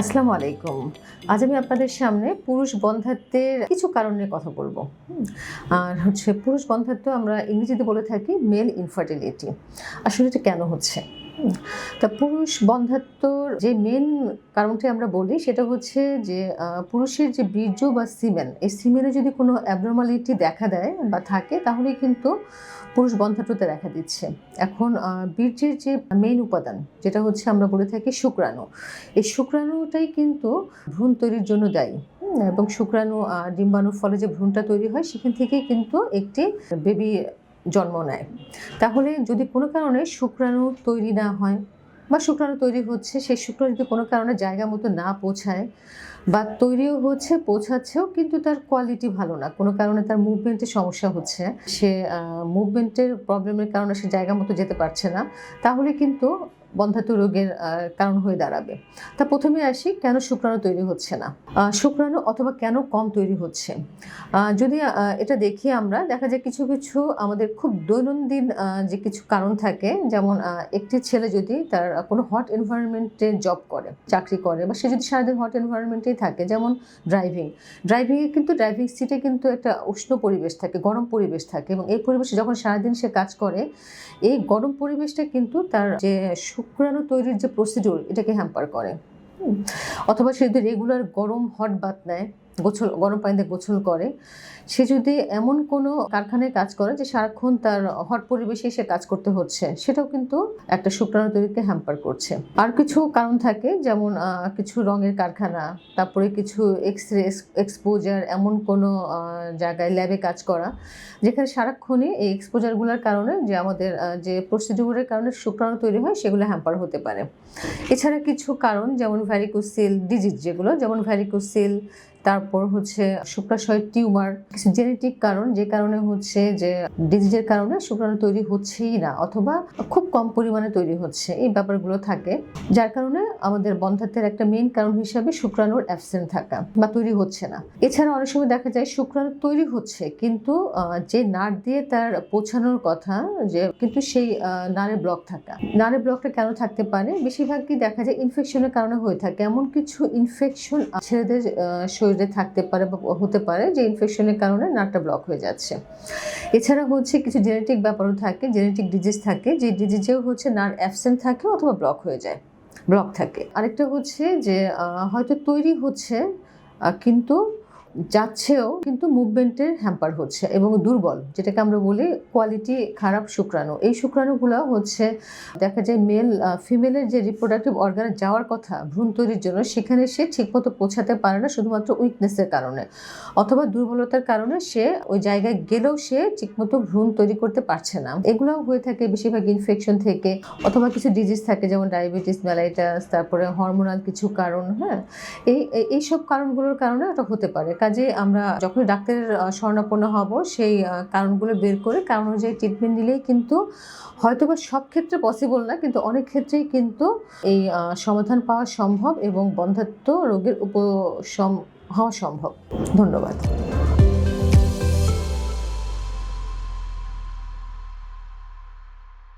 আসসালামু আলাইকুম আজ আমি আপনাদের সামনে পুরুষ বন্ধাত্বের কিছু কারণের কথা বলব। আর হচ্ছে পুরুষ বন্ধাত্ব আমরা ইংরেজিতে বলে থাকি মেল ইনফার্টিলিটি আসলে এটা কেন হচ্ছে। তা পুরুষ বন্ধাত্বর যে মেন কারণটি আমরা বলি, সেটা হচ্ছে যে পুরুষের যে বীর্য বা সিমেন এই সিমেনে যদি কোনো অ্যাবনর্মালিটি দেখা দেয় বা থাকে তাহলে কিন্তু পুরুষ বন্ধাত্বতে দেখা দিচ্ছে। এখন বীর্যের যে মেন উপাদান, যেটা হচ্ছে আমরা বলে থাকি শুক্রাণু, এই শুক্রাণুটাই কিন্তু ভ্রূণ তৈরির জন্য দায়ী। এবং শুক্রাণু ডিম্বাণুর ফলে যে ভ্রূণটা তৈরি হয়, সেখান থেকেই কিন্তু একটি বেবি জন্ম নেয়। তাহলে যদি কোনো কারণে শুক্রাণু তৈরি না হয় বা শুক্রাণু তৈরি হচ্ছে, সেই শুক্রাণু যদি কোনো কারণে জায়গা মতো না পৌঁছায় বা তৈরিও হচ্ছে, পৌঁছাচ্ছেও কিন্তু তার কোয়ালিটি ভালো না। কোনো কারণে তার মুভমেন্টে সমস্যা হচ্ছে, সে মুভমেন্টের প্রবলেমের কারণে সে জায়গা মতো যেতে পারছে না। তাহলে কিন্তু বন্ধাত্ম রোগের কারণ হয়ে দাঁড়াবে। তা প্রথমে আসি, কেন শুক্রাণু তৈরি হচ্ছে না? শুক্রাণু অথবা কেন কম তৈরি হচ্ছে? যদি এটা দেখি আমরা, দেখা যায় কিছু কিছু আমাদের খুব দৈনন্দিন যে কিছু কারণ থাকে, যেমন একটি ছেলে যদি তার কোনো হট এনভায়রনমেন্টে জব করে, চাকরি করে, বা সে যদি সারাদিন হট এনভায়রনমেন্টেই থাকে, যেমন ড্রাইভিং ড্রাইভিংয়ে কিন্তু ড্রাইভিং সিটে কিন্তু একটা উষ্ণ পরিবেশ থাকে, গরম পরিবেশ থাকে, এবং এই পরিবেশে যখন সারাদিন সে কাজ করে, এই গরম পরিবেশটা কিন্তু তার যে শুক্রাণু তৈরির যে প্রসিডিউর এটাকে হ্যাম্পার করে। অথবা সে যদি রেগুলার গরম হট বাত নেয় গোছল, গরম পানিতে গোছল করে। সে যদি এমন কোনো কারখানায় কাজ করে যে সারাক্ষণ তার হট পরিবেশে সে কাজ করতে হচ্ছে, সেটাও কিন্তু একটা শুক্রাণু তৈরিকে হ্যাম্পার করছে। আর কিছু কারণ থাকে, যেমন কিছু রঙের কারখানা, তারপরে কিছু এক্স রে এক্সপোজার এমন কোনো জায়গায় ল্যাবে কাজ করা, যেখানে সারাক্ষণই এই এক্সপোজারগুলোর কারণে যে আমাদের যে প্রসিডিউরের কারণে শুক্রাণু তৈরি হয়, সেগুলো হ্যাম্পার হতে পারে। এছাড়া কিছু কারণ, যেমন ভ্যারিকোসিল ডিজিজ যেগুলো, যেমন ভ্যারিকোসিল তারপর হচ্ছে শুক্রাশয়ের টিউমার কিছু জেনেটিক কারণ যে কারণে হচ্ছে যে ডিজিজের কারণে শুক্রাণু তৈরি হচ্ছেই না অথবা খুব কম পরিমাণে তৈরি হচ্ছে এই ব্যাপারগুলো থাকে। যার কারণে আমাদের বন্ধাত্বের একটা মেইন কারণ হিসাবে শুক্রাণুর অ্যাবসেন্ট থাকা বা তৈরি হচ্ছে না। এছাড়া অনেক সময় দেখা যায় শুক্রাণু তৈরি হচ্ছে কিন্তু যে নার দিয়ে তার পৌঁছানোর কথা যে কিন্তু সেই নারে ব্লক থাকা। নারে ব্লকটা কেন থাকতে পারে? বেশিরভাগই দেখা যায় ইনফেকশনের কারণে হয়ে থাকে। এমন কিছু ইনফেকশন ছেলেদের আহ, শরীরে থাকতে পারে বা হতে পারে যে ইনফেকশনের কারণে নাটটা ব্লক হয়ে যাচ্ছে। এছাড়া হচ্ছে কিছু জেনেটিক ব্যাপারও থাকে জেনেটিক ডিজিজ থাকে, যে ডিজিজেও হচ্ছে নার অ্যাবসেন্ট থাকে অথবা ব্লক হয়ে যায় ব্লক থাকে। আরেকটা হচ্ছে যে হয়তো তৈরি হচ্ছে কিন্তু যাচ্ছেও কিন্তু মুভমেন্টের হ্যাম্পার হচ্ছে এবং দুর্বল, যেটাকে আমরা বলি কোয়ালিটি খারাপ শুক্রাণু। এই শুক্রাণুগুলো হচ্ছে, দেখা যায় মেল ফিমেলের যে রিপ্রোডাক্টিভ অর্গানে যাওয়ার কথা, ভ্রূণ তৈরির জন্য, সেখানে সে ঠিকমতো পৌঁছাতে পারে না শুধুমাত্র উইকনেসের কারণে অথবা দুর্বলতার কারণে সে ওই জায়গায় গেলেও সে ঠিকমতো ভ্রূণ তৈরি করতে পারছে না। এগুলোও হয়ে থাকে বেশিরভাগ ইনফেকশন থেকে অথবা কিছু ডিজিজ থাকে, যেমন ডায়াবেটিস ম্যালাইটাস তারপরে হরমোনাল কিছু কারণ হ্যাঁ? এই, এই- এইসব কারণগুলোর কারণে এটা হতে পারে। কাজে আমরা যখন ডাক্তারের স্বর্ণাপন্ন হব, সেই কারণগুলো বের করে, কারণ অনুযায়ী ট্রিটমেন্ট নিলেই কিন্তু হয়তো বা সব ক্ষেত্রে পসিবল না, কিন্তু অনেক ক্ষেত্রেই কিন্তু এই সমাধান পাওয়া সম্ভব এবং বন্ধাত্ম রোগের উপশম হওয়া সম্ভব। ধন্যবাদ।